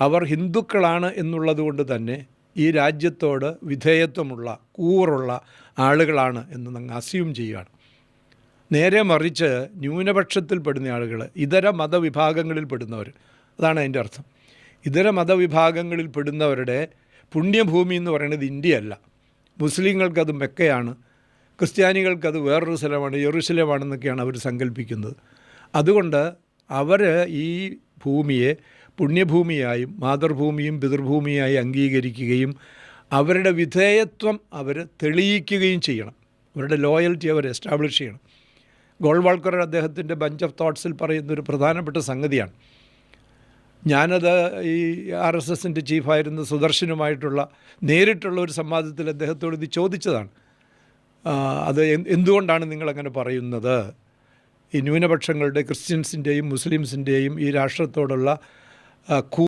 അവർ ഹിന്ദുക്കളാണ് എന്നുള്ളതുകൊണ്ട് തന്നെ ഈ രാജ്യത്തോട് വിധേയത്വമുള്ള കൂറുള്ള ആളുകളാണ് എന്ന് അങ്ങ് അസ്യൂം ചെയ്യുകയാണ്. നേരെ മറിച്ച് ന്യൂനപക്ഷത്തിൽ പെടുന്ന ആളുകൾ ഇതര മതവിഭാഗങ്ങളിൽ പെടുന്നവർ അതാണ് അതിന്റെ അർത്ഥം. ഇതര മതവിഭാഗങ്ങളിൽ പെടുന്നവരുടെ പുണ്യഭൂമി എന്ന് പറയുന്നത് ഇന്ത്യയല്ല. മുസ്ലിങ്ങൾക്കത് മെക്കയാണ്. ക്രിസ്ത്യാനികൾക്കത് വേറൊരു സ്ഥലമാണ് യെറുസലമാണെന്നൊക്കെയാണ് അവർ സങ്കല്പിക്കുന്നത് അതുകൊണ്ട് അവർ ഈ ഭൂമിയെ പുണ്യഭൂമിയായും മാതൃഭൂമിയും പിതൃഭൂമിയായി അംഗീകരിക്കുകയും അവരുടെ വിധേയത്വം അവർ തെളിയിക്കുകയും ചെയ്യണം. അവരുടെ ലോയൽറ്റി അവർ എസ്റ്റാബ്ലിഷ് ചെയ്യണം. ഗോൾവാൾക്കർ അദ്ദേഹത്തിന്റെ ബഞ്ച് ഓഫ് തോട്ട്സിൽ പറയുന്ന ഒരു പ്രധാനപ്പെട്ട സംഗതിയാണ്. ഞാനത് ഈ ആർ എസ് എസിന്റെ ചീഫായിരുന്ന സുദർശനുമായിട്ടുള്ള നേരിട്ടുള്ള ഒരു സംവാദത്തിൽ അദ്ദേഹത്തോട് ഇത് ചോദിച്ചതാണ്. അത് എന്ത് എന്തുകൊണ്ടാണ് നിങ്ങളങ്ങനെ പറയുന്നത്? ഈ ന്യൂനപക്ഷങ്ങളുടെ ക്രിസ്ത്യൻസിന്റെയും മുസ്ലിംസിന്റെയും ഈ രാഷ്ട്രത്തോടുള്ള uh, cool.